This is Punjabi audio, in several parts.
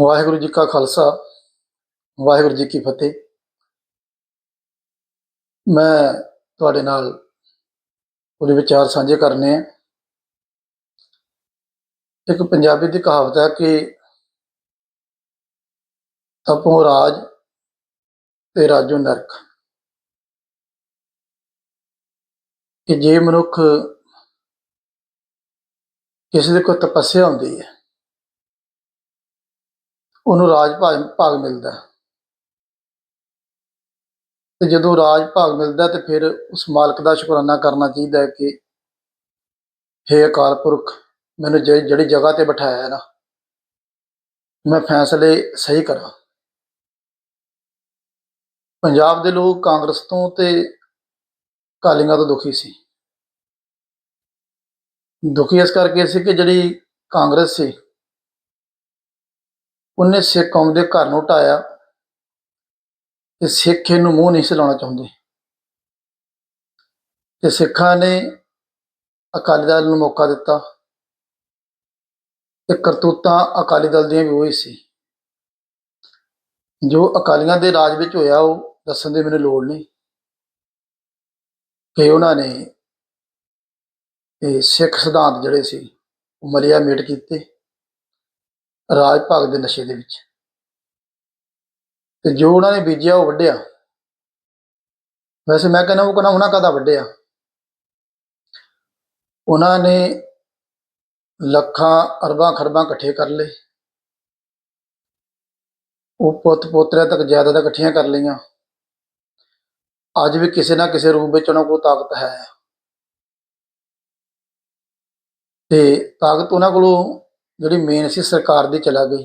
ਵਾਹਿਗੁਰੂ ਜੀ ਕਾ ਖਾਲਸਾ, ਵਾਹਿਗੁਰੂ ਜੀ ਕੀ ਫਤਿਹ। ਮੈਂ ਤੁਹਾਡੇ ਨਾਲ ਉਹਦੇ ਵਿਚਾਰ ਸਾਂਝੇ ਕਰਨੇ ਆ। ਇੱਕ ਪੰਜਾਬੀ ਦੀ ਕਹਾਵਤ ਹੈ ਕਿ ਤਪੋ ਰਾਜ ਤੇ ਰਾਜੋ ਨਰਕ। ਕਿ ਜੇ ਮਨੁੱਖ ਕਿਸੇ ਦੇ ਕੋਈ ਤਪੱਸਿਆ ਹੁੰਦੀ ਹੈ ਉਹਨੂੰ ਰਾਜ ਭਾਗ ਭਾਗ ਮਿਲਦਾ ਤੇ ਜਦੋਂ ਰਾਜ ਭਾਗ ਮਿਲਦਾ ਤੇ ਫਿਰ ਉਸ ਮਾਲਕ ਦਾ ਸ਼ੁਕਰਾਨਾ ਕਰਨਾ ਚਾਹੀਦਾ ਹੈ ਕਿ ਹੇ ਅਕਾਲ ਪੁਰਖ, ਮੈਨੂੰ ਜਿ- ਜਿਹੜੀ ਜਗ੍ਹਾ ਤੇ ਬਿਠਾਇਆ ਹੈ ਨਾ, ਮੈਂ ਫੈਸਲੇ ਸਹੀ ਕਰਾਂ। ਪੰਜਾਬ ਦੇ ਲੋਕ ਕਾਂਗਰਸ ਤੋਂ ਤੇ ਅਕਾਲੀਆਂ ਤੋਂ ਦੁਖੀ ਸੀ। ਦੁਖੀ ਇਸ ਕਰਕੇ ਸੀ ਕਿ ਜਿਹੜੀ ਕਾਂਗਰਸ ਸੀ ਉਹਨੇ ਸਿੱਖ ਕੌਮ ਦੇ ਘਰ ਨੂੰ ਢਾਇਆ ਤੇ ਸਿੱਖ ਇਹਨੂੰ ਮੂੰਹ ਨਹੀਂ ਸਿਲਾਉਣਾ ਚਾਹੁੰਦੇ। ਤੇ ਸਿੱਖਾਂ ਨੇ ਅਕਾਲੀ ਦਲ ਨੂੰ ਮੌਕਾ ਦਿੱਤਾ ਤੇ ਕਰਤੂਤਾਂ ਅਕਾਲੀ ਦਲ ਦੀਆਂ ਵੀ ਉਹੀ ਸੀ। ਜੋ ਅਕਾਲੀਆਂ ਦੇ ਰਾਜ ਵਿੱਚ ਹੋਇਆ ਉਹ ਦੱਸਣ ਦੀ ਮੈਨੂੰ ਲੋੜ ਨਹੀਂ ਕਿ ਉਹਨਾਂ ਨੇ ਇਹ ਸਿੱਖ ਸਿਧਾਂਤ ਜਿਹੜੇ ਸੀ ਉਹ ਮਲਿਆ ਮੇਟ ਕੀਤੇ। ਰਾਜ ਭਾਗ ਦੇ ਨਸ਼ੇ ਦੇ ਵਿੱਚ। ਤੇ ਜੋ ਉਹਨਾਂ ਨੇ ਬੀਜਿਆ ਉਹ ਵੱਢਿਆ। ਵੈਸੇ ਮੈਂ ਕਹਿੰਦਾ, ਉਹ ਕਹਿੰਦਾ ਉਹਨਾਂ ਕਾਹਦਾ ਵੱਢਿਆ? ਉਹਨਾਂ ਨੇ ਲੱਖਾਂ, ਅਰਬਾਂ, ਖਰਬਾਂ ਇਕੱਠੇ ਕਰ ਲਏ। ਉਹ ਪੁੱਤ ਪੋਤਰਿਆਂ ਤੱਕ ਜਾਇਦਾਦਾਂ ਇਕੱਠੀਆਂ ਕਰ ਲਈਆਂ। ਅੱਜ ਵੀ ਕਿਸੇ ਨਾ ਕਿਸੇ ਰੂਪ ਵਿੱਚ ਉਹਨਾਂ ਕੋਲ ਤਾਕਤ ਹੈ। ਤੇ ਤਾਕਤ ਉਹਨਾਂ ਕੋਲੋਂ ਜਿਹੜੀ ਮੇਨ ਸੀ, ਸਰਕਾਰ ਦੀ ਚਲਾ ਗਈ।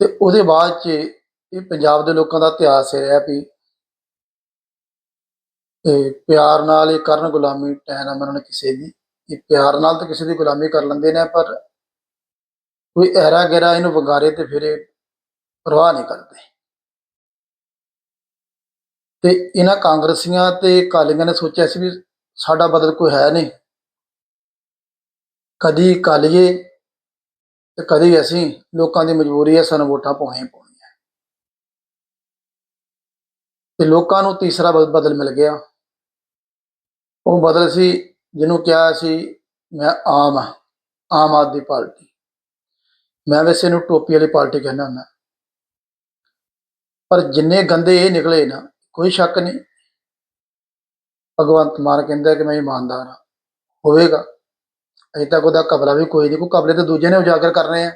ਤੇ ਉਹਦੇ ਬਾਅਦ ਚ ਇਹ ਪੰਜਾਬ ਦੇ ਲੋਕਾਂ ਦਾ ਇਤਿਹਾਸ ਇਹ ਰਿਹਾ ਵੀ ਇਹ ਪਿਆਰ ਨਾਲ ਇਹ ਕਰਨ ਗੁਲਾਮੀ ਟੈਨ ਅਮਨ ਨੇ ਕਿਸੇ ਦੀ। ਇਹ ਪਿਆਰ ਨਾਲ ਤਾਂ ਕਿਸੇ ਦੀ ਗੁਲਾਮੀ ਕਰ ਲੈਂਦੇ ਨੇ, ਪਰ ਕੋਈ ਐਰਾ ਗੈਰਾ ਇਹਨੂੰ ਵੰਗਾਰੇ ਤੇ ਫਿਰ ਇਹ ਪਰਵਾਹ ਨਹੀਂ ਕਰਦੇ। ਤੇ ਇਹਨਾਂ ਕਾਂਗਰਸੀਆਂ ਤੇ ਕਾਲੀਆਂ ਨੇ ਸੋਚਿਆ ਸੀ ਵੀ ਸਾਡਾ ਬਦਲ ਕੋਈ ਹੈ ਨਹੀਂ। ਕਦੀ ਕਾਲੀਏ ਤੇ ਕਦੀ ਅਸੀਂ ਲੋਕਾਂ ਦੀ ਮਜਬੂਰੀ ਹੈ ਸਾਨੂੰ ਵੋਟਾਂ ਪਾਉਣੀਆਂ ਪਾਉਣੀਆਂ। ਤੇ ਲੋਕਾਂ ਨੂੰ ਤੀਸਰਾ ਬਦ- ਬਦਲ ਮਿਲ ਗਿਆ। ਉਹ ਬਦਲ ਸੀ ਜਿਹਨੂੰ ਕਿਹਾ ਸੀ ਮੈਂ ਆਮ ਹਾਂ, ਆਮ ਆਦਮੀ ਪਾਰਟੀ। ਮੈਂ ਵੈਸੇ ਇਹਨੂੰ ਟੋਪੀ ਵਾਲੀ ਪਾਰਟੀ ਕਹਿੰਦਾ ਹੁੰਦਾ। ਪਰ ਜਿੰਨੇ ਗੰਦੇ ਇਹ ਨਿਕਲੇ ਨਾ ਕੋਈ ਸ਼ੱਕ ਨਹੀਂ। ਭਗਵੰਤ ਮਾਨ ਕਹਿੰਦਾ ਕਿ ਮੈਂ ਇਮਾਨਦਾਰ ਹਾਂ। ਹੋਵੇਗਾ। ਅਜੇ ਤੱਕ ਉਹਦਾ ਕਬਲਾ ਵੀ ਕੋਈ ਨਹੀਂ, ਕੋਈ ਕਬਲੇ ਤਾਂ ਦੂਜੇ ਨੇ ਉਜਾਗਰ ਕਰਨੇ ਆ।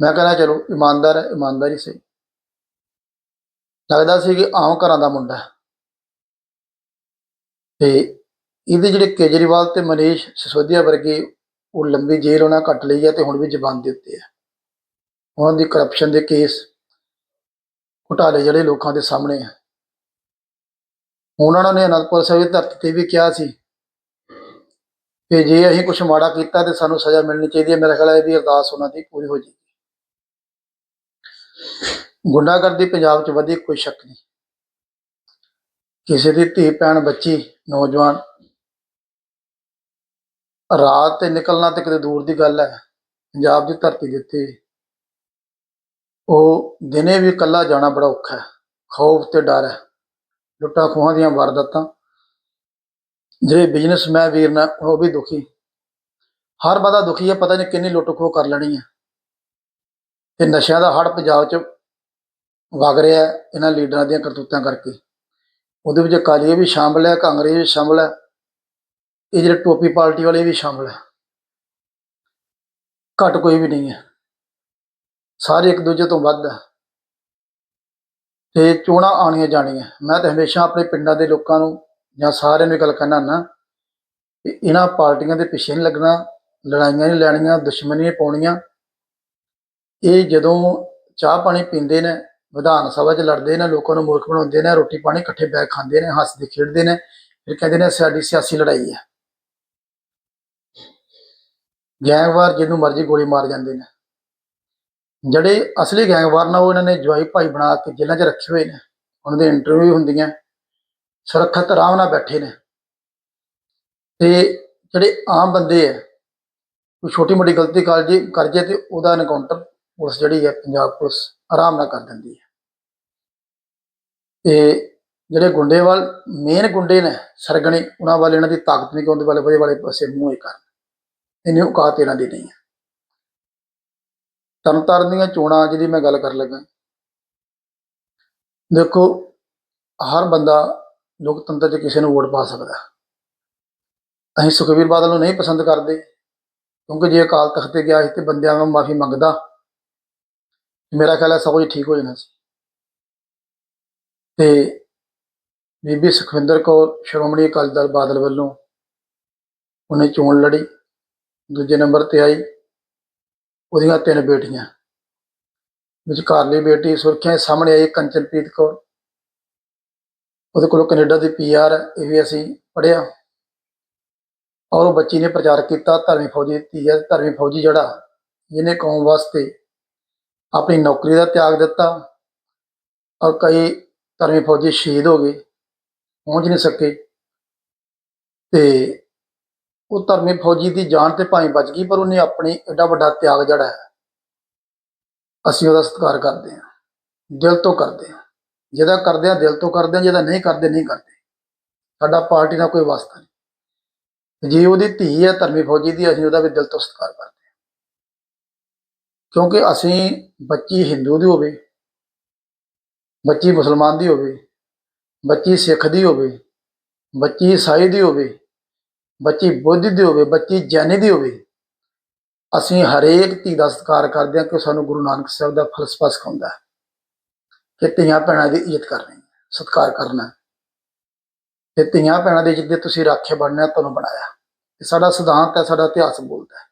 ਮੈਂ ਕਹਿੰਦਾ ਚਲੋ, ਇਮਾਨਦਾਰ ਹੈ, ਇਮਾਨਦਾਰੀ ਸਹੀ। ਲੱਗਦਾ ਸੀ ਕਿ ਆਮ ਘਰਾਂ ਦਾ ਮੁੰਡਾ ਹੈ। ਤੇ ਇਹਦੇ ਜਿਹੜੇ ਕੇਜਰੀਵਾਲ ਤੇ ਮਨੀਸ਼ ਸਿਸੋਦੀਆ ਵਰਗੇ ਉਹ ਲੰਬੀ ਜੇਲ੍ਹ ਉਹਨਾਂ ਕੱਟ ਲਈ ਹੈ ਤੇ ਹੁਣ ਵੀ ਜ਼ਬਾਨ ਦੇ ਉੱਤੇ ਹੈ। ਉਹਨਾਂ ਦੀ ਕਰਪਸ਼ਨ ਦੇ ਕੇਸ ਘੁਟਾਲੇ ਜਿਹੜੇ ਲੋਕਾਂ ਦੇ ਸਾਹਮਣੇ ਆ ਹੁਣ ਉਹਨਾਂ ਨੇ ਅਨੰਦਪੁਰ ਸਾਹਿਬ ਦੀ ਧਰਤੀ ਤੇ ਵੀ ਕਿਹਾ ਸੀ ਕਿ ਜੇ ਅਸੀਂ ਕੁਝ ਮਾੜਾ ਕੀਤਾ ਤੇ ਸਾਨੂੰ ਸਜ਼ਾ ਮਿਲਣੀ ਚਾਹੀਦੀ ਹੈ। ਮੇਰਾ ਖਿਆਲ ਹੈ ਵੀ ਅਰਦਾਸ ਉਹਨਾਂ ਦੀ ਪੂਰੀ ਹੋ ਜਾਏਗੀ। ਗੁੰਡਾਗਰਦੀ ਪੰਜਾਬ 'ਚ ਵਧੀ ਕੋਈ ਸ਼ੱਕ ਨਹੀਂ। ਕਿਸੇ ਦੀ ਧੀ, ਭੈਣ, ਬੱਚੀ, ਨੌਜਵਾਨ ਰਾਤ ਤੇ ਨਿਕਲਣਾ ਤੇ ਕਿਤੇ ਦੂਰ ਦੀ ਗੱਲ ਹੈ। ਪੰਜਾਬ ਦੀ ਧਰਤੀ ਦੇ ਉੱਤੇ ਉਹ ਦਿਨੇ ਵੀ ਇਕੱਲਾ ਜਾਣਾ ਬੜਾ ਔਖਾ ਹੈ। ਖੌਫ ਤੇ ਡਰ ਹੈ। ਲੁੱਟਾਂ ਖੋਹਾਂ ਦੀਆਂ ਵਾਰਦਾਤਾਂ ਜਿਹੜੇ ਬਿਜਨਸ ਬਿਜ਼ਨਸਮੈਨ ਵੀਰ ਨੇ ਉਹ ਵੀ ਦੁਖੀ। ਹਰ ਬੰਦਾ ਦੁਖੀ ਹੈ ਪਤਾ ਨਹੀਂ ਕਿੰਨੀ ਲੁੱਟ ਖੋਹ ਕਰ ਲੈਣੀ ਹੈ ਤੇ ਨਸ਼ਿਆਂ ਦਾ ਹੜ ਪੰਜਾਬ 'ਚ ਵਗ ਰਿਹਾ ਇਹਨਾਂ ਲੀਡਰਾਂ ਦੀਆਂ ਕਰਤੂਤਾਂ ਕਰਕੇ। ਉਹਦੇ ਵਿੱਚ ਅਕਾਲੀ ਵੀ ਸ਼ਾਮਲ ਹੈ ਕਾਂਗਰਸ ਵੀ ਸ਼ਾਮਲ ਹੈ, ਇਹ ਜਿਹੜੇ ਟੋਪੀ ਪਾਰਟੀ ਵਾਲੇ ਵੀ ਸ਼ਾਮਲ ਹੈ। ਘੱਟ ਕੋਈ ਵੀ ਨਹੀਂ ਹੈ। ਸਾਰੇ ਇੱਕ ਦੂਜੇ ਤੋਂ ਵੱਧ ਹੈ। ਤੇ ਚੋਣਾਂ ਆਉਣੀਆਂ ਜਾਣੀਆਂ। ਮੈਂ ਤਾਂ ਹਮੇਸ਼ਾ ਆਪਣੇ ਪਿੰਡਾਂ ਦੇ ਲੋਕਾਂ ਨੂੰ ਜਾਂ ਸਾਰਿਆਂ ਨੂੰ ਗੱਲ ਕਹਿਣਾ ਨਾ ਕਿ ਇਹਨਾਂ ਪਾਰਟੀਆਂ ਦੇ ਪਿੱਛੇ ਨਹੀਂ ਲੱਗਣਾ, ਲੜਾਈਆਂ ਨਹੀਂ ਲੈਣੀਆਂ, ਦੁਸ਼ਮਣੀ ਨਹੀਂ ਪਾਉਣੀਆਂ। ਇਹ ਜਦੋਂ ਚਾਹ ਪਾਣੀ ਪੀਂਦੇ ਨੇ, ਵਿਧਾਨ ਸਭਾ 'ਚ ਲੜਦੇ ਨੇ, ਲੋਕਾਂ ਨੂੰ ਮੂਰਖ ਬਣਾਉਂਦੇ ਨੇ, ਰੋਟੀ ਪਾਣੀ ਇਕੱਠੇ ਬੈਠ ਖਾਂਦੇ ਨੇ, ਹੱਸਦੇ ਖੇਡਦੇ ਨੇ, ਫਿਰ ਕਹਿੰਦੇ ਨੇ ਸਾਡੀ ਸਿਆਸੀ ਲੜਾਈ ਹੈ ਗੈਂਗਵਾਰ ਜਿਹਨੂੰ ਮਰਜ਼ੀ ਗੋਲੀ ਮਾਰ ਜਾਂਦੇ ਨੇ। ਜਿਹੜੇ ਅਸਲੀ ਗੈਂਗਵਾਰ ਨੇ ਉਹ ਇਹਨਾਂ ਨੇ ਜਵਾਈ ਭਾਈ ਬਣਾ ਕੇ ਜੇਲ੍ਹਾਂ 'ਚ ਰੱਖੇ ਹੋਏ ਨੇ। ਉਹਨਾਂ ਦੇ ਇੰਟਰਵਿਊ ਹੁੰਦੀਆਂ। ਸੁਰੱਖਿਅਤ ਆਰਾਮ ਨਾਲ ਬੈਠੇ ਨੇ। ਤੇ ਜਿਹੜੇ ਆਮ ਬੰਦੇ ਆ, ਕੋਈ ਛੋਟੀ ਮੋਟੀ ਗਲਤੀ ਕਰ ਜੇ ਕਰ ਜੇ ਤੇ ਉਹਦਾ ਐਨਕਾਊਂਟਰ ਪੁਲਿਸ ਜਿਹੜੀ ਹੈ ਪੰਜਾਬ ਪੁਲਿਸ ਆਰਾਮ ਨਾਲ ਕਰ ਦਿੰਦੀ ਹੈ ਤੇ ਜਿਹੜੇ ਗੁੰਡੇ ਵੱਲ ਮੇਨ ਗੁੰਡੇ ਨੇ, ਸਰਗਣੇ, ਉਹਨਾਂ ਵੱਲ ਇਹਨਾਂ ਦੀ ਤਾਕਤ ਨਹੀਂ ਕਿ ਉਹਦੇ ਵਾਲੇ ਵਧੇ ਵਾਲੇ ਪਾਸੇ ਮੂੰਹ ਹੀ ਕਰਨ ਇੰਨੀ ਔਕਾਤ ਇਹਨਾਂ ਦੀ ਨਹੀਂ ਹੈ ਤਰਨਤਾਰਨ ਦੀਆਂ ਚੋਣਾਂ ਜਿਹਦੀ ਮੈਂ ਗੱਲ ਕਰਨ ਲੱਗਾ। ਦੇਖੋ, ਹਰ ਬੰਦਾ ਲੋਕਤੰਤਰ 'ਚ ਕਿਸੇ ਨੂੰ ਵੋਟ ਪਾ ਸਕਦਾ। ਅਸੀਂ ਸੁਖਬੀਰ ਬਾਦਲ ਨੂੰ ਨਹੀਂ ਪਸੰਦ ਕਰਦੇ, ਕਿਉਂਕਿ ਜੇ ਅਕਾਲ ਤਖਤ ਤੇ ਗਿਆ ਸੀ ਤੇ ਬੰਦਿਆਂ ਨੂੰ ਮਾਫੀ ਮੰਗਦਾ, ਮੇਰਾ ਖਿਆਲ ਹੈ ਸਭ ਕੁਝ ਠੀਕ ਹੋ ਜਾਣਾ ਸੀ। ਤੇ ਬੀਬੀ ਸੁਖਵਿੰਦਰ ਕੌਰ, ਸ਼੍ਰੋਮਣੀ ਅਕਾਲੀ ਦਲ ਬਾਦਲ ਵੱਲੋਂ ਉਹਨੇ ਚੋਣ ਲੜੀ, ਦੂਜੇ ਨੰਬਰ ਤੇ ਆਈ, ਉਹਦੀਆਂ ਤਿੰਨ ਬੇਟੀਆਂ। ਵਿਚਕਾਰਲੀ ਬੇਟੀ ਸੁਰਖੀਆਂ ਸਾਹਮਣੇ ਆਈ ਕੰਚਨਪ੍ਰੀਤ ਕੌਰ। ਉਹਦੇ ਕੋਲੋਂ ਕੈਨੇਡਾ ਦੀ ਪੀਆਰ ਇਹ ਵੀ ਅਸੀਂ ਪੜ੍ਹਿਆ। ਔਰ ਉਹ ਬੱਚੀ ਨੇ ਪ੍ਰਚਾਰ ਕੀਤਾ, ਧਰਮੀ ਫੌਜੀ ਦੀ ਧੀ ਹੈ, ਧਰਮੀ ਫੌਜੀ ਜਿਹੜਾ, ਜਿਹਨੇ ਕੌਮ ਵਾਸਤੇ ਆਪਣੀ ਨੌਕਰੀ ਦਾ ਤਿਆਗ ਦਿੱਤਾ ਔਰ ਕਈ ਧਰਮੀ ਫੌਜੀ ਸ਼ਹੀਦ ਹੋ ਗਏ, ਪਹੁੰਚ ਨਹੀਂ ਸਕੇ। ਤੇ ਉਹ ਧਰਮੀ ਫੌਜੀ ਦੀ ਜਾਨ ਤੇ ਭਾਵੇਂ ਬਚ ਗਈ, ਪਰ ਉਹਨੇ ਆਪਣੀ ਐਡਾ ਵੱਡਾ ਤਿਆਗ ਜਿਹੜਾ ਹੈ, ਅਸੀਂ ਉਹਦਾ ਸਤਿਕਾਰ ਕਰਦੇ ਹਾਂ, ਦਿਲ ਤੋਂ ਕਰਦੇ ਹਾਂ। ਜਿਹਦਾ ਕਰਦੇ ਹਾਂ ਦਿਲ ਤੋਂ ਕਰਦੇ ਹਾਂ ਜਿਹਦਾ ਨਹੀਂ ਕਰਦੇ ਨਹੀਂ ਕਰਦੇ। ਸਾਡਾ ਪਾਰਟੀ ਨਾਲ ਕੋਈ ਵਾਸਤਾ ਨਹੀਂ। ਜੇ ਉਹਦੀ ਧੀ ਹੈ, ਧਰਮੀ ਫੌਜੀ ਦੀ, ਅਸੀਂ ਉਹਦਾ ਵੀ ਦਿਲ ਤੋਂ ਸਤਿਕਾਰ ਕਰਦੇ ਹਾਂ। ਕਿਉਂਕਿ ਅਸੀਂ ਬੱਚੀ ਹਿੰਦੂ ਦੀ ਹੋਵੇ, ਬੱਚੀ ਮੁਸਲਮਾਨ ਦੀ ਹੋਵੇ, ਬੱਚੀ ਸਿੱਖ ਦੀ ਹੋਵੇ, ਬੱਚੀ ਈਸਾਈ ਦੀ ਹੋਵੇ, ਬੱਚੀ ਬੁੱਧ ਦੀ ਹੋਵੇ, ਬੱਚੀ ਜੈਨੀ ਦੀ ਹੋਵੇ, ਅਸੀਂ ਹਰੇਕ ਧੀ ਦਾ ਸਤਿਕਾਰ ਕਰਦੇ ਹਾਂ ਕਿ ਸਾਨੂੰ ਗੁਰੂ ਨਾਨਕ ਸਾਹਿਬ ਦਾ ਫਲਸਫਾ ਸਿਖਾਉਂਦਾ ਹੈ। ਕਿ ਧੀਆਂ ਭੈਣਾਂ ਦੀ ਇੱਜ਼ਤ ਕਰਨੀ ਹੈ, ਸਤਿਕਾਰ ਕਰਨਾ। ਹੈ। ਤੇ ਧੀਆਂ ਭੈਣਾਂ ਦੀ ਇੱਜ਼ਤ ਦੇ ਤੁਸੀਂ ਰਾਖੇ ਬਣਨਾ ਤੁਹਾਨੂੰ ਬਣਾਇਆ। ਇਹ ਸਾਡਾ ਸਿਧਾਂਤ ਹੈ ਸਾਡਾ ਇਤਿਹਾਸ ਬੋਲਦਾ ਹੈ।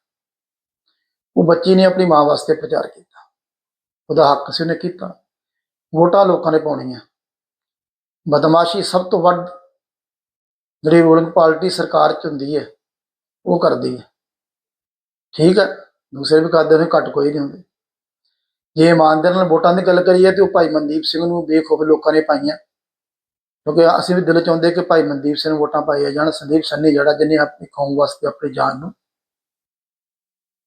ਉਹ ਬੱਚੀ ਨੇ ਆਪਣੀ ਮਾਂ ਵਾਸਤੇ ਪ੍ਰਚਾਰ ਕੀਤਾ। ਉਹਦਾ ਹੱਕ ਸੀ ਉਹਨੇ ਕੀਤਾ। ਵੋਟਾਂ ਲੋਕਾਂ ਨੇ ਪਾਉਣੀਆਂ। ਬਦਮਾਸ਼ੀ ਸਭ ਤੋਂ ਵੱਧ ਜਿਹੜੀ ਰੂਲਿੰਗ ਪਾਰਟੀ ਸਰਕਾਰ ਚ ਹੁੰਦੀ ਹੈ ਉਹ ਕਰਦੀ ਹੈ। ਠੀਕ ਹੈ ਦੂਸਰੇ ਵੀ ਕਰਦੇ ਨੇ ਘੱਟ ਕੋਈ ਨਹੀਂ ਹੁੰਦੇ। ਜੇ ਇਮਾਨਦਾਰ ਨਾਲ ਵੋਟਾਂ ਦੀ ਗੱਲ ਕਰੀਏ ਤੇ ਉਹ ਭਾਈ ਮਨਦੀਪ ਸਿੰਘ ਨੂੰ ਬੇਖੌਫ ਲੋਕਾਂ ਨੇ ਪਾਈਆਂ। ਕਿਉਂਕਿ ਅਸੀਂ ਵੀ ਦਿਲ ਚਾਹੁੰਦੇ ਕਿ ਭਾਈ ਮਨਦੀਪ ਸਿੰਘ ਵੋਟਾਂ ਪਾਈਆਂ ਜਾਣ, ਸੰਦੀਪ ਸੰਨੀ ਜਿਹੜਾ ਜਿਹਨੇ ਆਪਣੀ ਕੌਮ ਵਾਸਤੇ ਆਪਣੀ ਜਾਨ ਨੂੰ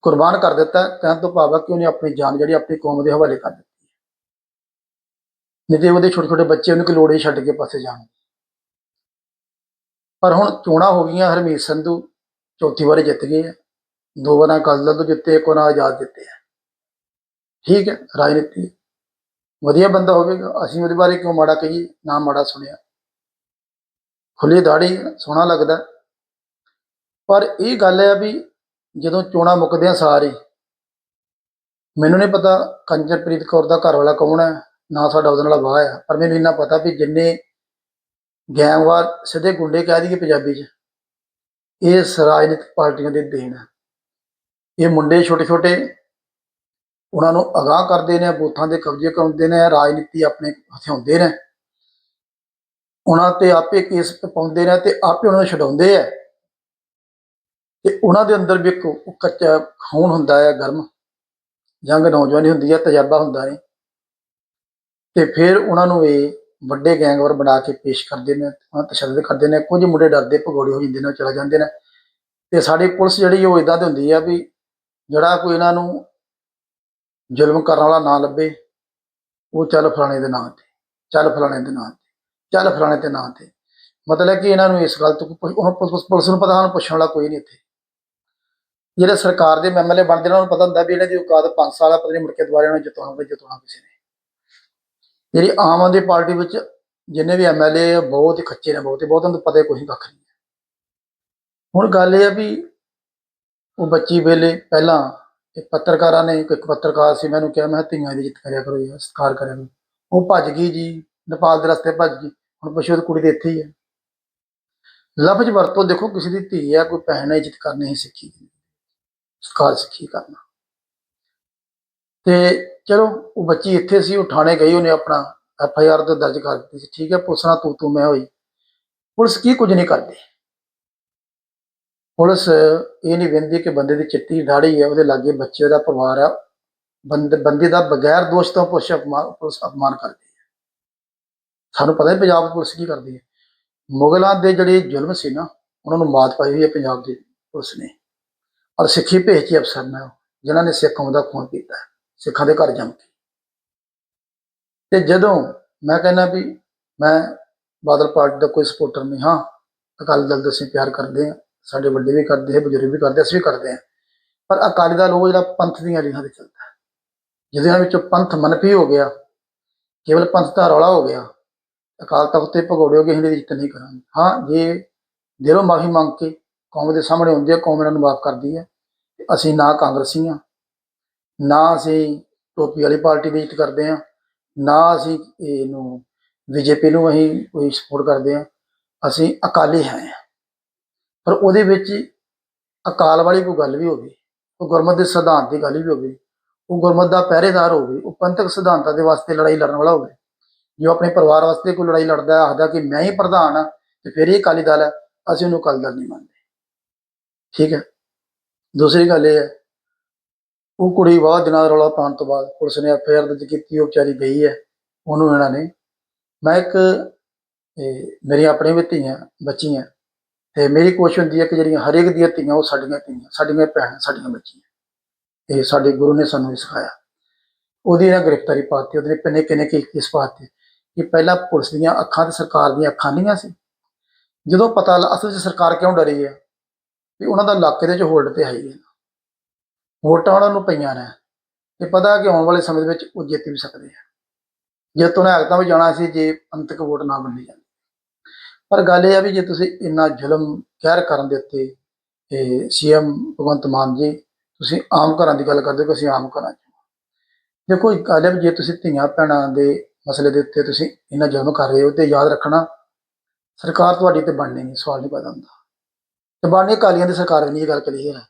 ਕੁਰਬਾਨ ਕਰ ਦਿੱਤਾ, ਕਹਿਣ ਤੋਂ ਭਾਵ ਹੈ ਕਿ ਉਹਨੇ ਆਪਣੀ ਜਾਨ ਜਿਹੜੀ ਆਪਣੀ ਕੌਮ ਦੇ ਹਵਾਲੇ ਕਰ ਦਿੱਤੀ ਨਹੀਂ ਤੇ ਉਹਦੇ ਛੋਟੇ ਛੋਟੇ ਬੱਚੇ ਉਹਨੂੰ ਕਿ ਲੋੜੇ ਛੱਡ ਕੇ ਪਾਸੇ ਜਾਣ। ਪਰ ਹੁਣ ਚੋਣਾਂ ਹੋ ਗਈਆਂ, ਹਰਮੀਤ ਸੰਧੂ ਚੌਥੀ ਵਾਰੀ ਜਿੱਤ ਗਏ ਆ। ਦੋ ਵਾਰਾਂ ਅਕਾਲੀ ਦਲ ਤੋਂ ਜਿੱਤੇ, ਇੱਕ ਵਾਰ ਆਜ਼ਾਦ ਜਿੱਤੇ ਆ। ਠੀਕ ਹੈ, ਰਾਜਨੀਤੀ। ਵਧੀਆ ਬੰਦਾ ਹੋਵੇਗਾ, ਅਸੀਂ ਉਹਦੇ ਬਾਰੇ ਕਿਉਂ ਮਾੜਾ ਕਹੀਏ? ਨਾ ਮਾੜਾ ਸੁਣਿਆ। ਖੁੱਲੀ ਦਾੜੀ ਸੋਹਣਾ ਲੱਗਦਾ। ਪਰ ਇਹ ਗੱਲ ਹੈ ਵੀ ਜਦੋਂ ਚੋਣਾਂ ਮੁੱਕਦਿਆਂ ਸਾਰੇ, ਮੈਨੂੰ ਨਹੀਂ ਪਤਾ ਕੰਜਰਪ੍ਰੀਤ ਕੌਰ ਦਾ ਘਰ ਵਾਲਾ ਕੌਣ ਹੈ, ਨਾ ਸਾਡਾ ਉਹਦੇ ਨਾਲ ਵਾਹ ਹੈ ਪਰ ਮੈਨੂੰ ਇੰਨਾ ਪਤਾ ਵੀ ਜਿੰਨੇ ਗੈਂਗਵਾਰ ਸਿੱਧੇ ਗੁੰਡੇ ਕਹਿ ਦਈਏ ਪੰਜਾਬੀ 'ਚ ਇਹ ਰਾਜਨੀਤਿਕ ਪਾਰਟੀਆਂ ਦੇ ਦੇਣ ਹੈ। ਇਹ ਮੁੰਡੇ ਛੋਟੇ ਛੋਟੇ ਉਹਨਾਂ ਨੂੰ ਅਗਾਹ ਕਰਦੇ ਨੇ, ਬੂਥਾਂ ਦੇ ਕਬਜ਼ੇ ਕਰਾਉਂਦੇ ਨੇ, ਰਾਜਨੀਤੀ ਆਪਣੇ ਹਥਿਆਉਂਦੇ ਨੇ। ਉਹਨਾਂ ਤੇ ਆਪੇ ਕੇਸ ਪਾਉਂਦੇ ਨੇ ਤੇ ਆਪੇ ਉਹਨਾਂ ਨੂੰ ਛਡਾਉਂਦੇ ਆ। ਤੇ ਉਹਨਾਂ ਦੇ ਅੰਦਰ ਵੀ ਇੱਕ ਕੱਚਾ ਖੂਨ ਹੁੰਦਾ ਹੈ ਗਰਮ। ਜੰਗ ਨੌਜਵਾਨੀ ਹੁੰਦੀ ਹੈ ਤਜਰਬਾ ਹੁੰਦਾ ਨਹੀਂ ਤੇ ਫਿਰ ਉਹਨਾਂ ਨੂੰ ਇਹ ਵੱਡੇ ਗੈਂਗਵਾਰ ਬਣਾ ਕੇ ਪੇਸ਼ ਕਰਦੇ ਨੇ, ਉਹਨਾਂ ਤਸ਼ੱਦਦ ਕਰਦੇ ਨੇ। ਕੁਝ ਮੁੰਡੇ ਡਰਦੇ, ਭਗੌੜੇ ਹੋ ਜਾਂਦੇ ਨੇ, ਉਹ ਚਲੇ ਜਾਂਦੇ ਨੇ। ਤੇ ਸਾਡੀ ਪੁਲਿਸ ਜਿਹੜੀ ਉਹ ਇਦਾਂ ਦੀ ਹੁੰਦੀ ਆ ਵੀ ਜਿਹੜਾ ਕੋਈ ਇਹਨਾਂ ਨੂੰ ਜ਼ੁਲਮ ਕਰਨ ਵਾਲਾ ਨਾ ਲੱਭੇ, ਉਹ ਚੱਲ ਫਲਾਣੇ ਦੇ ਨਾਂ ਤੇ, ਚੱਲ ਫਲਾਣੇ ਦੇ ਨਾਂ ਤੇ, ਚੱਲ ਫਲਾਣੇ ਦੇ ਨਾਂ ਤੇ। ਮਤਲਬ ਕਿ ਇਹਨਾਂ ਨੂੰ ਇਸ ਗੱਲ ਤੋਂ ਉਹਨਾਂ ਪੁਲਿਸ ਨੂੰ ਪਤਾ, ਉਹਨਾਂ ਪੁੱਛਣ ਵਾਲਾ ਕੋਈ ਨਹੀਂ ਇੱਥੇ ਜਿਹੜੇ ਸਰਕਾਰ ਦੇ ਐਮਐਲਏ ਬਣਦੇ ਨੇ, ਉਹਨਾਂ ਨੂੰ ਪਤਾ ਹੁੰਦਾ ਵੀ ਇਹਨਾਂ ਦੀ ਔਕਾਤ 5 ਸਾਲ ਆ, ਪਤਾ ਨਹੀਂ ਮੁੜ ਕੇ ਦੁਬਾਰਾ ਉਹਨਾਂ ਜਿਤਾਉਣਾ ਵੀ ਜਿਤਾਉਣਾ ਕਿਸੇ ਨੇ। ਜਿਹੜੀ ਆਮ ਆਦਮੀ ਪਾਰਟੀ ਵਿੱਚ ਜਿੰਨੇ ਵੀ ਐਮਐਲਏ ਆ, ਬਹੁਤ ਹੀ ਖੱਚੇ ਨੇ, ਬਹੁਤ ਹੀ ਬਹੁਤਾਂ ਨੂੰ ਪਤਾ ਹੀ ਕੁਛ ਕੱਖ ਨਹੀਂ ਹੁਣ ਗੱਲ ਇਹ ਆ ਵੀ ਉਹ ਬੱਚੀ ਵੇਲੇ ਪਹਿਲਾਂ ਇੱਕ ਪੱਤਰਕਾਰਾਂ ਨੇ, ਇੱਕ ਪੱਤਰਕਾਰ ਸੀ, ਮੈਨੂੰ ਕਿਹਾ, ਮੈਂ ਕਿਹਾ, ਧੀਆਂ ਦੀ ਇੱਜ਼ਤ ਕਰਿਆ ਕਰੋ ਯਾਰ, ਸਤਿਕਾਰ ਕਰਿਆ ਕਰੋ। ਉਹ ਭੱਜ ਗਈ ਜੀ, ਨੇਪਾਲ ਦੇ ਰਸਤੇ ਭੱਜ ਗਈ। ਹੁਣ ਪਸ਼ੂ ਕੁੜੀ ਤੇ ਇੱਥੇ ਹੀ ਹੈ ਲਫ਼ਜ਼ ਵਰਤੋਂ ਦੇਖੋ, ਕਿਸੇ ਦੀ ਧੀ ਹੈ ਕੋਈ ਭੈਣ ਹੈ ਇੱਜ਼ਤ ਕਰਨੀ ਹੀ ਸਿੱਖੀ। ਸਤਿਕਾਰ ਸਿੱਖੀ ਕਰਨਾ। ਤੇ ਚਲੋ, ਉਹ ਬੱਚੀ ਇੱਥੇ ਸੀ, ਉਹ ਥਾਣੇ ਗਈ, ਉਹਨੇ ਆਪਣਾ ਐਫ ਆਈ ਆਰ ਤੇ ਦਰਜ ਕਰ ਦਿੱਤੀ ਸੀ। ਠੀਕ ਹੈ, ਪੁਲਿਸ ਤੂੰ ਤੂੰ ਮੈਂ ਹੋਈ। ਪੁਲਿਸ ਕੀ ਕੁਝ ਨਹੀਂ ਕਰਦੀ। ਪੁਲਿਸ ਇਹ ਨਹੀਂ ਵੇਂਦੀ ਕਿ ਬੰਦੇ ਦੀ ਚਿੱਟੀ ਦਾੜੀ ਹੈ ਉਹਦੇ ਲਾਗੇ ਬੱਚੇ ਉਹਦਾ ਪਰਿਵਾਰ ਆ ਬੰਦੇ ਬੰਦੇ ਦਾ ਬਗੈਰ ਦੋਸ਼ ਤੋਂ ਪੁਲਿਸ ਅਪਮਾਨ ਪੁਲਿਸ ਅਪਮਾਨ ਕਰਦੀ ਹੈ। ਸਾਨੂੰ ਪਤਾ ਹੈ ਪੰਜਾਬ ਪੁਲਿਸ ਕੀ ਕਰਦੀ ਹੈ। ਮੁਗਲਾਂ ਦੇ ਜਿਹੜੇ ਜ਼ੁਲਮ ਸੀ ਨਾ ਉਹਨਾਂ ਨੂੰ ਮਾਤ ਪਾਈ ਹੋਈ ਹੈ ਪੰਜਾਬ ਦੀ ਪੁਲਿਸ ਨੇ। ਔਰ ਸਿੱਖੀ ਭੇਜਤੀ ਅਫਸਰ ਨੇ ਉਹ, ਜਿਨ੍ਹਾਂ ਨੇ ਸਿੱਖ ਕੌਮ ਦਾ ਖੂਨ ਪੀਤਾ ਸਿੱਖਾਂ ਦੇ ਘਰ ਜੰਮ ਕੇ। ਤੇ ਜਦੋਂ ਮੈਂ ਕਹਿੰਦਾ ਵੀ ਮੈਂ ਬਾਦਲ ਪਾਰਟੀ ਦਾ ਕੋਈ ਸਪੋਰਟਰ ਨਹੀਂ ਹਾਂ ਅਕਾਲੀ ਦਲ ਦੇ ਅਸੀਂ ਪਿਆਰ ਕਰਦੇ ਹਾਂ ਸਾਡੇ ਵੱਡੇ ਵੀ ਕਰਦੇ ਹੈ, ਬਜ਼ੁਰਗ ਵੀ ਕਰਦੇ, ਅਸੀਂ ਵੀ ਕਰਦੇ ਹਾਂ। ਪਰ ਅਕਾਲੀ ਦਲ ਉਹ ਜਿਹੜਾ ਪੰਥ ਦੀਆਂ ਲੀਹਾਂ ਤੇ ਚੱਲਦਾ ਹੈ। ਜਿਹਦੇ ਵਿੱਚੋਂ ਪੰਥ ਮਨਫੀ ਹੋ ਗਿਆ, ਕੇਵਲ ਪੰਥ ਦਾ ਰੌਲਾ ਹੋ ਗਿਆ, ਅਕਾਲ ਤਖਤ ਤੇ ਭਗੌੜੇ ਹੋ ਗਏ ਹਿੰਦੀ ਦੀ ਇੱਜ਼ਤ ਨਹੀਂ ਕਰਾਂਗੇ। ਹਾਂ, ਜੇ ਦਿਲੋਂ ਮਾਫੀ ਮੰਗ ਕੇ ਕੌਮ ਦੇ ਸਾਹਮਣੇ ਹੁੰਦੇ ਹੈ ਕੌਮ ਇਹਨਾਂ ਨੂੰ ਮਾਫ ਕਰਦੀ ਹੈ ਅਸੀਂ ਨਾ ਕਾਂਗਰਸੀ ਹਾਂ, ਨਾ ਅਸੀਂ ਟੋਪੀ ਵਾਲੀ ਪਾਰਟੀ ਦੀ ਇੱਜ਼ਤ ਕਰਦੇ ਹਾਂ, ਨਾ ਅਸੀਂ ਇਹਨੂੰ ਬੀਜੇਪੀ ਨੂੰ ਅਸੀਂ ਕੋਈ ਸਪੋਰਟ ਕਰਦੇ ਹਾਂ, ਅਸੀਂ ਅਕਾਲੀ ਹੈ। ਪਰ ਉਹਦੇ ਵਿੱਚ ਅਕਾਲ ਵਾਲੀ ਕੋਈ ਗੱਲ ਵੀ ਹੋਵੇ ਉਹ ਗੁਰਮਤ ਦੇ ਸਿਧਾਂਤ ਦੀ ਗੱਲ ਵੀ ਹੋਵੇ ਉਹ ਗੁਰਮਤ ਦਾ ਪਹਿਰੇਦਾਰ ਹੋਵੇ ਉਹ ਪੰਥਕ ਸਿਧਾਂਤਾਂ ਦੇ ਵਾਸਤੇ ਲੜਾਈ ਲੜਨ ਵਾਲਾ ਹੋਵੇ ਜੋ ਆਪਣੇ ਪਰਿਵਾਰ ਵਾਸਤੇ ਕੋਈ ਲੜਾਈ ਲੜਦਾ ਹੈ, ਆਖਦਾ ਕਿ ਮੈਂ ਹੀ ਪ੍ਰਧਾਨ ਹਾਂ, ਤੇ ਫਿਰ ਇਹ ਅਕਾਲੀ ਦਲ ਹੈ, ਅਸੀਂ ਉਹਨੂੰ ਅਕਾਲੀ ਦਲ ਨਹੀਂ ਮੰਨਦੇ। ਠੀਕ ਹੈ? ਦੂਸਰੀ ਗੱਲ ਇਹ ਹੈ, ਉਹ ਕੁੜੀ ਬਹੁਤ ਦਿਨਾਂ ਦਾ ਰੌਲਾ ਪਾਉਣ ਤੋਂ ਬਾਅਦ ਪੁਲਿਸ ਨੇ ਐਫਆਈਆਰ ਦਰਜ ਕੀਤੀ, ਉਹ ਵਿਚਾਰੀ ਗਈ ਹੈ, ਉਹਨੂੰ ਇਹਨਾਂ ਨੇ ਮੈਂ ਇੱਕ, ਇਹ, ਮੇਰੀਆਂ ਆਪਣੀਆਂ ਵੀ ਧੀਆਂ, ਬੱਚੀਆਂ ਤੇ ਮੇਰੀ ਕੋਸ਼ਿਸ਼ ਹੁੰਦੀ ਹੈ ਕਿ ਜਿਹੜੀਆਂ ਹਰੇਕ ਦੀਆਂ ਧੀਆਂ, ਉਹ ਸਾਡੀਆਂ ਧੀਆਂ, ਸਾਡੀਆਂ ਭੈਣਾਂ, ਸਾਡੀਆਂ ਬੱਚੀਆਂ। ਇਹ ਸਾਡੇ ਗੁਰੂ ਨੇ ਸਾਨੂੰ ਇਹ ਸਿਖਾਇਆ। ਉਹਦੀ ਨਾ ਗ੍ਰਿਫਤਾਰੀ ਪਾਤੀ, ਉਹਦੇ ਕਿੰਨੇ ਕਿੰਨੇ ਕੇਸ ਕਿਸ ਪਾਤੇ। ਕਿ ਪਹਿਲਾਂ ਪੁਲਿਸ ਦੀਆਂ ਅੱਖਾਂ ਤੇ ਸਰਕਾਰ ਦੀਆਂ ਅੱਖਾਂ ਨਹੀਂ ਸੀ। ਜਦੋਂ ਪਤਾ ਲ- ਅਸਲ 'ਚ ਸਰਕਾਰ ਕਿਉਂ ਡਰੀ ਹੈ? ਵੀ ਉਹਨਾਂ ਦਾ ਇਲਾਕੇ ਦੇ ਵਿੱਚ ਹੋਲਡ ਤੇ ਆਈ ਹੈ ਵੋਟਾਂ ਉਹਨਾਂ ਨੂੰ ਪਈਆਂ ਨੇ। ਤੇ ਪਤਾ ਕਿ ਆਉਣ ਵਾਲੇ ਸਮੇਂ ਦੇ ਵਿੱਚ ਉਹ ਜਿੱਤ ਵੀ ਸਕਦੇ ਆ। ਜੇ ਤੋਂ ਹਕਤਾਂ ਵੀ ਜਾਣਾ ਸੀ ਜੇ ਅੰਤਕ ਵੋਟ ਨਾ ਵੰਡੀ ਜਾਂਦੀ। ਪਰ ਗੱਲ ਇਹ ਆ ਵੀ ਜੇ ਤੁਸੀਂ ਇੰਨਾ ਜ਼ੁਲਮ ਕਹਿਰ ਕਰਨ ਦੇ ਉੱਤੇ, ਇਹ ਸੀਐਮ ਭਗਵੰਤ ਮਾਨ ਜੀ, ਤੁਸੀਂ ਆਮ ਘਰਾਂ ਦੀ ਗੱਲ ਕਰਦੇ ਹੋ ਕਿ ਅਸੀਂ ਆਮ ਘਰਾਂ 'ਚ ਦੇਖੋ, ਇੱਕ ਗੱਲ ਹੈ ਵੀ ਜੇ ਤੁਸੀਂ ਧੀਆਂ ਭੈਣਾਂ ਦੇ ਮਸਲੇ ਦੇ ਉੱਤੇ ਤੁਸੀਂ ਇੰਨਾ ਜ਼ੁਲਮ ਕਰ ਰਹੇ ਹੋ ਤੇ ਯਾਦ ਰੱਖਣਾ, ਸਰਕਾਰ ਤੁਹਾਡੀ ਤੇ ਬਣਨੀ ਨਹੀਂ, ਸਵਾਲ ਨਹੀਂ ਪੈਦਾ ਹੁੰਦਾ। ਤੇ ਬਣਨੀ ਅਕਾਲੀਆਂ ਦੀ ਸਰਕਾਰ ਵੀ ਨਹੀਂ, ਇਹ ਗੱਲ ਕਲੀਅਰ ਹੈ।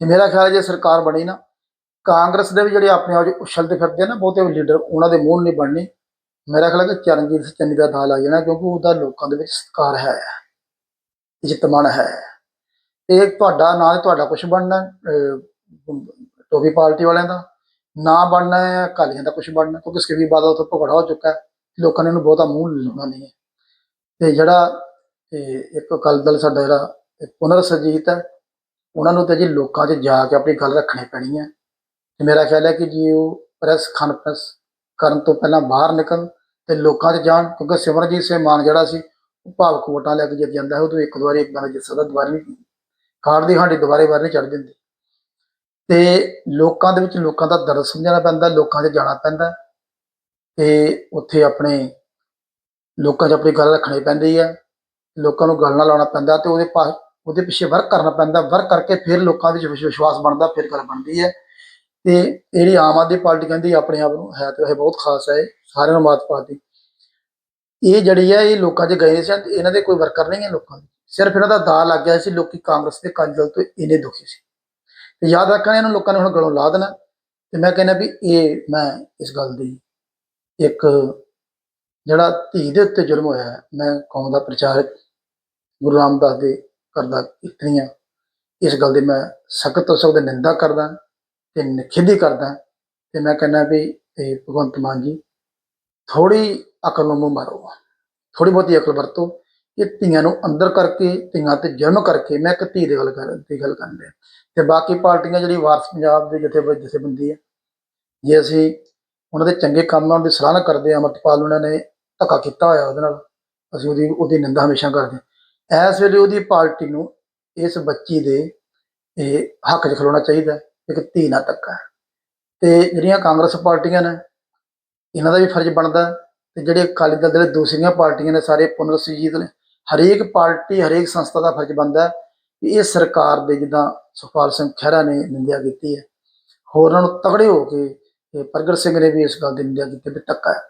ਤੇ ਮੇਰਾ ਖਿਆਲ ਹੈ ਜੇ ਸਰਕਾਰ ਬਣੀ ਨਾ, ਕਾਂਗਰਸ ਦੇ ਵੀ ਜਿਹੜੇ ਆਪਣੇ ਆਪ 'ਚ ਉਛਲਦੇ ਫਿਰਦੇ ਆ ਨਾ, ਬਹੁਤੇ ਲੀਡਰ ਉਹਨਾਂ ਦੇ ਮੂੰਹ ਨਹੀਂ ਬਣਨੀ। ਮੇਰਾ ਖਿਆਲ ਹੈ ਕਿ ਚਰਨਜੀਤ ਸਿੰਘ ਚੰਨੀ ਦਾ ਨਾਂ ਲੱਗ ਜਾਣਾ ਕਿਉਂਕਿ ਉਹਦਾ ਲੋਕਾਂ ਦੇ ਵਿੱਚ ਸਤਿਕਾਰ ਹੈ ਇੱਜ਼ਤਮਾਨ ਹੈ। ਤੇ ਤੁਹਾਡਾ ਨਾਂ ਤੇ ਤੁਹਾਡਾ ਕੁਝ ਬਣਨਾ ਅਹ, ਟੋਪੀ ਪਾਰਟੀ ਵਾਲਿਆਂ ਦਾ ਨਾ ਬਣਨਾ ਹੈ ਅਕਾਲੀਆਂ ਦਾ ਕੁਝ ਬਣਨਾ ਕਿਉਂਕਿ ਸਕਵੀ ਬਾਦਲ ਤੋਂ ਭਗੜਾ ਹੋ ਚੁੱਕਾ ਹੈ। ਲੋਕਾਂ ਨੇ ਇਹਨੂੰ ਬਹੁਤਾ ਮੂੰਹ ਲਾਉਣਾ ਨਹੀਂ ਹੈ। ਤੇ ਜਿਹੜਾ ਇਹ ਇੱਕ ਅਕਾਲੀ ਦਲ ਸਾਡਾ ਜਿਹੜਾ ਇਹ ਪੁਨਰ ਸਰਜੀਤ ਹੈ ਉਹਨਾਂ ਨੂੰ ਤਾਂ ਜੀ ਲੋਕਾਂ 'ਚ ਜਾ ਕੇ ਆਪਣੀ ਗੱਲ ਰੱਖਣੀ ਪੈਣੀ ਹੈ। ਤੇ ਮੇਰਾ ਖਿਆਲ ਹੈ ਕਿ ਜੀ ਉਹ ਪ੍ਰੈਸ ਕਾਨਫਰੰਸ ਕਰਨ ਤੋਂ ਪਹਿਲਾਂ ਬਾਹਰ ਨਿਕਲ ਤੇ ਲੋਕਾਂ 'ਚ ਜਾਣ, ਕਿਉਂਕਿ ਸਿਮਰਜੀਤ ਸਿੰਘ ਮਾਨ ਜਿਹੜਾ ਸੀ, ਉਹ ਭਾਵਕ ਵੋਟਾਂ ਲੈ ਕੇ ਜਿੱਤ ਜਾਂਦਾ ਹੈ ਉਹ ਤੋਂ ਇੱਕ ਦੋ ਵਾਰੀ ਇੱਕ ਵਾਰ ਜਿੱਤ ਸਕਦਾ, ਦੁਬਾਰਾ ਨਹੀਂ ਖਾੜ ਦੀ ਹਾਂਡੀ ਦੁਬਾਰੇ ਵਾਰ ਨਹੀਂ ਚੜ ਦਿੰਦੀ। ਤੇ ਲੋਕਾਂ ਦੇ ਵਿੱਚ ਲੋਕਾਂ ਦਾ ਦਰਦ ਸਮਝਣਾ ਪੈਂਦਾ, ਲੋਕਾਂ 'ਚ ਜਾਣਾ ਪੈਂਦਾ। ਤੇ ਉੱਥੇ ਆਪਣੇ ਲੋਕਾਂ 'ਚ ਆਪਣੀ ਗੱਲ ਰੱਖਣੀ ਪੈਂਦੀ ਹੈ ਲੋਕਾਂ ਨੂੰ ਗੱਲ ਨਾਲ ਲਾਉਣਾ ਪੈਂਦਾ ਤੇ ਉਹਦੇ ਪਾ, ਉਹਦੇ ਪਿੱਛੇ ਵਰਕ ਕਰਨਾ ਪੈਂਦਾ। ਵਰਕ ਕਰਕੇ ਫਿਰ ਲੋਕਾਂ ਵਿੱਚ ਵਿਸ਼- ਵਿਸ਼ਵਾਸ ਬਣਦਾ, ਫਿਰ ਗੱਲ ਬਣਦੀ ਹੈ ਤੇ ਜਿਹੜੀ ਆਮ ਆਦਮੀ ਪਾਰਟੀ ਕਹਿੰਦੀ ਆਪਣੇ ਆਪ ਨੂੰ ਹੈ ਤੇ ਇਹ ਬਹੁਤ ਖਾਸ ਹੈ ਇਹ, ਸਾਰਿਆਂ ਨੂੰ ਮਾਤ ਪਾਤੀ। ਇਹ ਜਿਹੜੀ ਹੈ ਇਹ ਲੋਕਾਂ 'ਚ ਗਏ ਸੀ ਤੇ ਇਹਨਾਂ ਦੇ ਕੋਈ ਵਰਕਰ ਨਹੀਂ ਹੈ ਲੋਕਾਂ ਦੇ। ਸਿਰਫ ਇਹਨਾਂ ਦਾ ਦਾ ਲੱਗ ਗਿਆ ਸੀ ਲੋਕੀ ਕਾਂਗਰਸ ਦੇ ਕਾਜਲ ਤੋਂ ਇਹਨੇ ਦੁਖੀ ਸੀ। ਤੇ ਯਾਦ ਰੱਖਣਾ ਇਹਨਾਂ ਲੋਕਾਂ ਨੇ ਹੁਣ ਗਲੋਂ ਲਾ ਦੇਣਾ। ਤੇ ਮੈਂ ਕਹਿੰਦਾ ਵੀ ਇਹ ਮੈਂ ਇਸ ਗੱਲ ਦੀ ਇੱਕ ਜਿਹੜਾ ਧੀ ਦੇ ਉੱਤੇ ਜ਼ੁਲਮ ਹੋਇਆ ਮੈਂ ਕੌਮ ਦਾ ਪ੍ਰਚਾਰਕ ਗੁਰੂ ਰਾਮਦਾਸ ਦੇ ਕਰਦਾ ਇਤਨੀਆਂ ਇਸ ਗੱਲ ਦੀ ਮੈਂ ਸਖਤ ਤੋਂ ਸਖਤ ਨਿੰਦਾ ਕਰਦਾ। ਤੇ ਨਿਖੇਧੀ ਕਰਦਾ ਤੇ ਮੈਂ ਕਹਿੰਦਾ ਵੀ, ਇਹ ਭਗਵੰਤ ਮਾਨ ਜੀ ਥੋੜੀ ਅਕਲ ਨੂੰ ਮੂੰਹ ਮਾਰੋ। ਥੋੜੀ ਬਹੁਤੀ ਅਕਲ ਵਰਤੋ। ਕਿ ਧੀਆਂ ਨੂੰ ਅੰਦਰ ਕਰਕੇ, ਧੀਆਂ ਤੇ ਜਨਮ ਕਰਕੇ ਮੈਂ ਇੱਕ ਧੀ ਦੀ ਗੱਲ ਕਰ, ਦੀ ਗੱਲ ਕਰਨ ਡਿਆ ਤੇ ਬਾਕੀ ਪਾਰਟੀਆਂ ਜਿਹੜੀ ਵਾਰਸ ਪੰਜਾਬ ਦੇ ਜਥੇ ਜਥੇਬੰਦੀ ਹੈ, ਜੇ ਅਸੀਂ ਉਹਨਾਂ ਦੇ ਚੰਗੇ ਕੰਮਾਂ ਦੀ ਸਰਾਹਨਾ ਕਰਦੇ ਹਾਂ ਅਮਰਪਾਲ ਉਹਨਾਂ ਨੇ ਧੱਕਾ ਕੀਤਾ ਹੋਇਆ ਉਹਦੇ ਨਾਲ, ਅਸੀਂ ਉਹਦੀ ਉਹਦੀ ਨਿੰਦਾ ਹਮੇਸ਼ਾ ਕਰਦੇ ਹਾਂ। ਇਸ ਵੇਲੇ ਉਹਦੀ ਪਾਰਟੀ ਨੂੰ ਇਸ ਬੱਚੀ ਦੇ ਇਹ ਹੱਕ 'ਚ ਖਲੋਣਾ ਚਾਹੀਦਾ ਇੱਕ ਧੀ ਨਾਲ ਧੱਕਾ ਹੈ। ਤੇ ਜਿਹੜੀਆਂ ਕਾਂਗਰਸ ਪਾਰਟੀਆਂ ਨੇ, ਇਹਨਾਂ ਦਾ ਵੀ ਫਰਜ਼ ਬਣਦਾ ਹੈ ਤੇ ਜਿਹੜੇ ਅਕਾਲੀ ਦਲ ਦੇ ਦੂਸਰੀਆਂ ਪਾਰਟੀਆਂ ਨੇ, ਸਾਰੇ ਪੁਨਰ ਸੁਰਜੀਤ ਨੇ, ਹਰੇਕ ਪਾਰਟੀ, ਹਰੇਕ ਸੰਸਥਾ ਦਾ ਫਰਜ਼ ਬਣਦਾ ਹੈ ਕਿ ਇਹ ਸਰਕਾਰ ਦੇ ਜਿੱਦਾਂ ਸੁਖਪਾਲ ਸਿੰਘ ਖਹਿਰਾ ਨੇ ਨਿੰਦਿਆ ਕੀਤੀ ਹੈ। ਹੋਰਾਂ ਨੂੰ ਤਗੜੇ ਹੋ ਕੇ ਤੇ ਪ੍ਰਗਟ ਸਿੰਘ ਨੇ ਵੀ ਇਸ ਗੱਲ ਦੀ ਨਿੰਦਿਆ ਕੀਤੀ ਵੀ ਧੱਕਾ ਹੈ।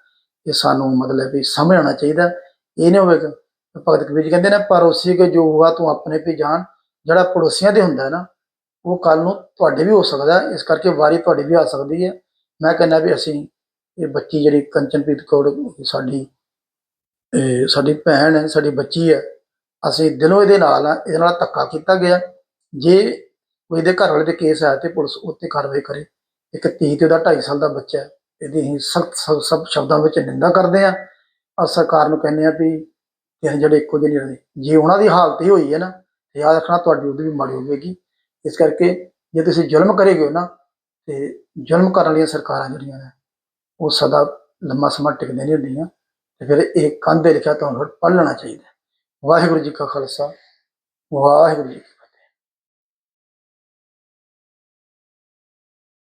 ਇਹ ਸਾਨੂੰ ਮਤਲਬ ਵੀ ਸਮਝ ਆਉਣਾ ਚਾਹੀਦਾ ਇਹ ਨਹੀਂ ਹੋਵੇਗਾ ਭਗਤ ਕਬੀਰ ਜੀ ਕਹਿੰਦੇ ਨੇ, ਪਰੋਸੀ ਕੇ ਜੋ ਹੁਆ ਤੂੰ ਆਪਣੇ ਤੇ ਜਾਣ ਜਿਹੜਾ ਪੜੋਸੀਆਂ ਦੇ ਹੁੰਦਾ ਹੈ ਨਾ ਉਹ ਕੱਲ ਨੂੰ ਤੁਹਾਡੇ ਵੀ ਹੋ ਸਕਦਾ ਇਸ ਕਰਕੇ ਵਾਰੀ ਤੁਹਾਡੀ ਵੀ ਆ ਸਕਦੀ ਹੈ। ਮੈਂ ਕਹਿੰਦਾ ਵੀ ਅਸੀਂ ਇਹ ਬੱਚੀ ਜਿਹੜੀ ਕੰਚਨਪ੍ਰੀਤ ਕੌਰ ਸਾਡੀ, ਇਹ ਸਾਡੀ ਭੈਣ ਹੈ, ਸਾਡੀ ਬੱਚੀ ਹੈ। ਅਸੀਂ ਦਿਲੋਂ ਇਹਦੇ ਨਾਲ ਆ ਇਹਦੇ ਨਾਲ ਧੱਕਾ ਕੀਤਾ ਗਿਆ। ਜੇ ਕੋਈ ਇਹਦੇ ਘਰ ਵਾਲੇ ਦੇ ਕੇਸ ਹੈ ਤੇ ਪੁਲਿਸ ਉੱਤੇ ਕਾਰਵਾਈ ਕਰੇ। ਇੱਕ ਧੀ ਤੇ ਉਹਦਾ 2.5 ਸਾਲ ਦਾ ਬੱਚਾ ਇਹਦੀ ਅਸੀਂ ਸਖਤ ਸਭ ਸ਼ਬਦਾਂ ਵਿੱਚ ਨਿੰਦਾ ਕਰਦੇ ਆ ਔਰ ਸਰਕਾਰ ਨੂੰ ਕਹਿੰਦੇ ਆ ਵੀ ਇਹ ਜਿਹੜੇ ਇੱਕੋ ਜਿਹੇ ਨਹੀਂ ਰਹਿੰਦੇ। ਜੇ ਉਹਨਾਂ ਦੀ ਹਾਲਤ ਹੀ ਹੋਈ ਹੈ ਨਾ ਯਾਦ ਰੱਖਣਾ ਤੁਹਾਡੀ ਉਹਦੀ ਵੀ ਮਾੜੀ ਹੋਵੇਗੀ। ਇਸ ਕਰਕੇ ਜੇ ਤੁਸੀਂ ਜ਼ੁਲਮ ਕਰੇਗੇ ਨਾ, ਤੇ ਜ਼ੁਲਮ ਕਰਨ ਵਾਲੀਆਂ ਸਰਕਾਰਾਂ ਜਿਹੜੀਆਂ ਨੇ, ਉਹ ਸਦਾ ਲੰਮਾ ਸਮਾਂ ਟਿਕਦੀਆਂ ਨਹੀਂ ਹੁੰਦੀਆਂ, ਤੇ ਫਿਰ ਇਹ ਕੰਧੇ ਲਿਖਿਆ ਤੁਹਾਨੂੰ ਪੜ੍ਹ ਲੈਣਾ ਚਾਹੀਦਾ ਵਾਹਿਗੁਰੂ ਜੀ ਕਾ ਖਾਲਸਾ, ਵਾਹਿਗੁਰੂ ਜੀ